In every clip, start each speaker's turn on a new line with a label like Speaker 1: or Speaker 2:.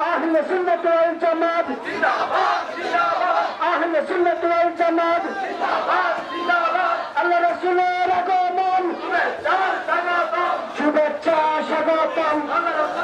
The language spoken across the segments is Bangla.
Speaker 1: أهل سنة والجماعة أهل سنة والجماعة আল্লাহ রসুলের আগমন শুভেচ্ছা স্বাগতম আল্লাহ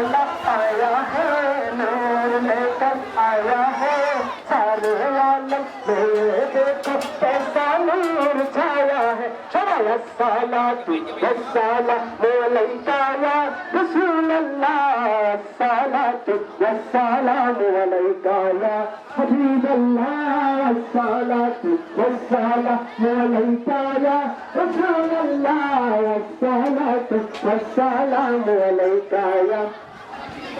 Speaker 1: नूर वाला आया है नूर लेकर आया है सारे आलम में देखो कैसा नूर छाया है सवाल साला तू साला मोलैका या रसूल अल्लाह साला तू सलाम अलैका या हबीब अल्लाह साला तू सलाम अलैका या रसूल अल्लाह साला तू सलाम अलैका